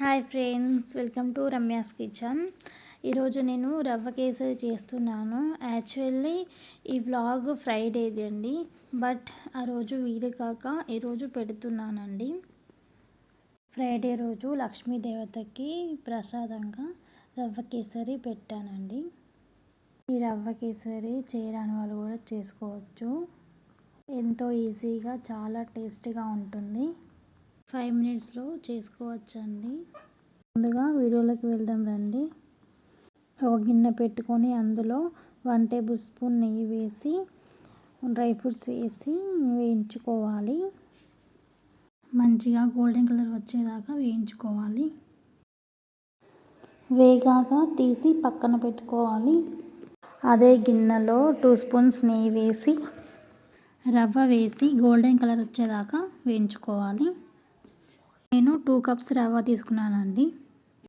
Hi friends welcome to Ramya's kitchen. ఈరోజు నేను రవ్వ కేసరి చేస్తున్నాను. యాక్చువల్లీ ఈ వ్లాగ్ ఫ్రైడేది అండి బట్ ఆ రోజు వీలు కాక ఈరోజు పెడుతున్నానండి. ఫ్రైడే రోజు లక్ష్మీ దేవతకి ప్రసాదంగా రవ్వ కేసరి పెట్టానండి. ఈ రవ్వ కేసరి చేయరాని వాళ్ళు కూడా చేసుకోవచ్చు. ఎంతో ఈజీగా చాలా టేస్టీగా ఉంటుంది. ఫైవ్ మినిట్స్లో చేసుకోవచ్చండి. ముందుగా వీడియోలోకి వెళ్దాం రండి. ఒక గిన్నె పెట్టుకొని అందులో వన్ టేబుల్ స్పూన్ నెయ్యి వేసి డ్రై ఫ్రూట్స్ వేసి వేయించుకోవాలి. మంచిగా గోల్డెన్ కలర్ వచ్చేదాకా వేయించుకోవాలి. వేగాక తీసి పక్కన పెట్టుకోవాలి. అదే గిన్నెలో టూ స్పూన్స్ నెయ్యి వేసి రవ్వ వేసి గోల్డెన్ కలర్ వచ్చేదాకా వేయించుకోవాలి. నేను టూ కప్స్ రవ్వ తీసుకున్నానండి.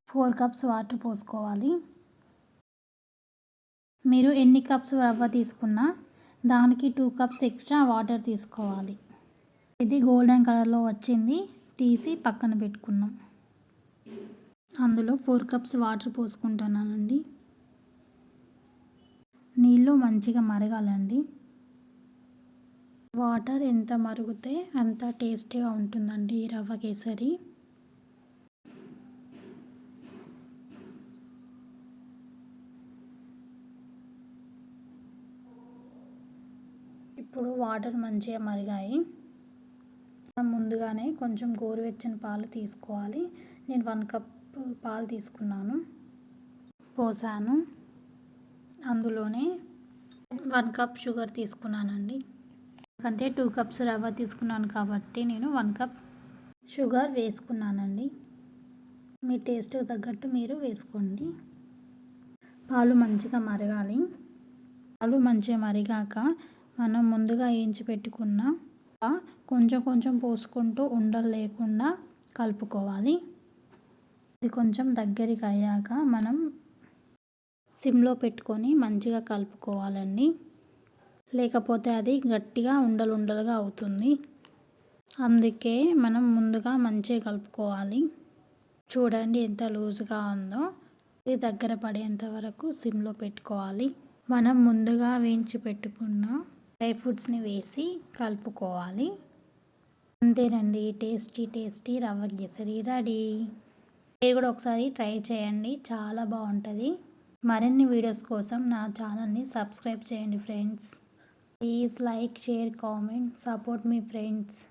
ఫోర్ కప్స్ వాటర్ పోసుకోవాలి. మీరు ఎన్ని కప్స్ రవ్వ తీసుకున్నా దానికి టూ కప్స్ ఎక్స్ట్రా వాటర్ తీసుకోవాలి. ఇది గోల్డెన్ కలర్లో వచ్చింది. తీసి పక్కన పెట్టుకున్నాం. అందులో ఫోర్ కప్స్ వాటర్ పోసుకుంటున్నానండి. నీళ్ళు మంచిగా మరగాలండి. వాటర్ ఎంత మరుగుతే అంత టేస్టీగా ఉంటుందండి ఈ రవ్వ కేసరి. ఇప్పుడు వాటర్ మంచిగా మరిగాయి. ముందుగానే కొంచెం గోరువెచ్చని పాలు తీసుకోవాలి. నేను వన్ కప్ పాలు తీసుకున్నాను. పోసాను. అందులోనే వన్ కప్ షుగర్ తీసుకున్నానండి. ఎందుకంటే టూ కప్స్ రవ్వ తీసుకున్నాను కాబట్టి నేను వన్ కప్ షుగర్ వేసుకున్నానండి. మీ టేస్ట్ తగ్గట్టు మీరు వేసుకోండి. పాలు మంచిగా మరగాలి. పాలు మంచిగా మరిగాక మనం ముందుగా వేయించి పెట్టుకున్న కొంచెం కొంచెం పోసుకుంటూ ఉండలు లేకుండా కలుపుకోవాలి. ఇది కొంచెం దగ్గరికి అయ్యాక మనం సిమ్లో పెట్టుకొని మంచిగా కలుపుకోవాలండి. లేకపోతే అది గట్టిగా ఉండలు ఉండలుగా అవుతుంది. అందుకే మనం ముందుగా మంచిగా కలుపుకోవాలి. చూడండి ఎంత లూజ్గా ఉందో. ఇది దగ్గర పడేంత వరకు సిమ్లో పెట్టుకోవాలి. మనం ముందుగా వేయించి పెట్టుకున్న డ్రై ఫ్రూట్స్ని వేసి కలుపుకోవాలి. అంతేనండి. టేస్టీ టేస్టీ రవ్వ కేసరి రెడీ. మీరు కూడా ఒకసారి ట్రై చేయండి. చాలా బాగుంటుంది. మరిన్ని వీడియోస్ కోసం నా ఛానల్ని సబ్స్క్రైబ్ చేయండి friends. Please like, share, comment, support me friends.